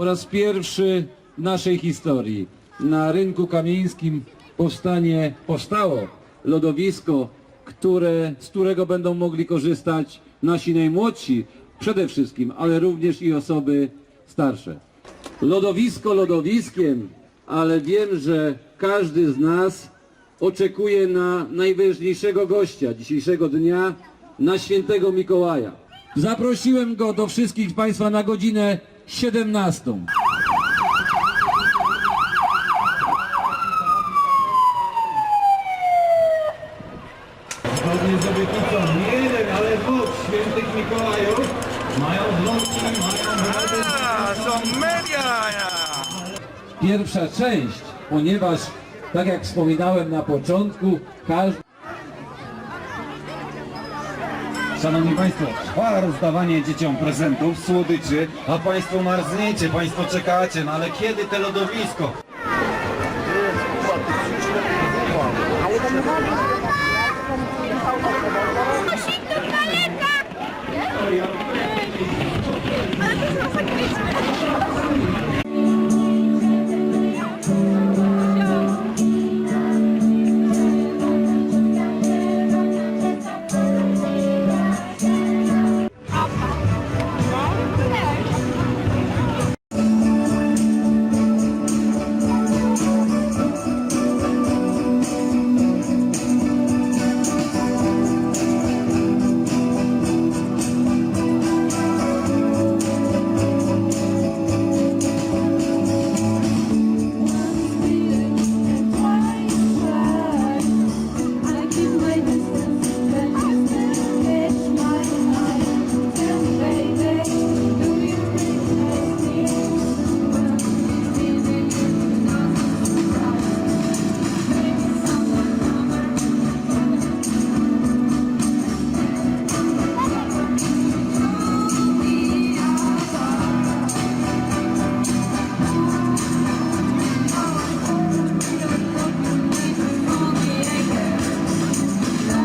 po raz pierwszy w naszej historii na rynku kamieńskim powstanie, powstało lodowisko, które, z którego będą mogli korzystać nasi najmłodsi przede wszystkim, ale również i osoby starsze. Lodowisko lodowiskiem, ale wiem, że każdy z nas oczekuje na najważniejszego gościa dzisiejszego dnia, na świętego Mikołaja. Zaprosiłem go do wszystkich Państwa na godzinę 17. Zgodnie z obietnicą nie jeden, ale dwóch świętych Mikołajów mają wnuki, mają brady. A, są media! Pierwsza część, ponieważ tak jak wspominałem na początku, każdy Szanowni Państwo, a rozdawanie dzieciom prezentów, słodyczy, a Państwo marzniecie, Państwo czekacie, no ale kiedy te lodowisko?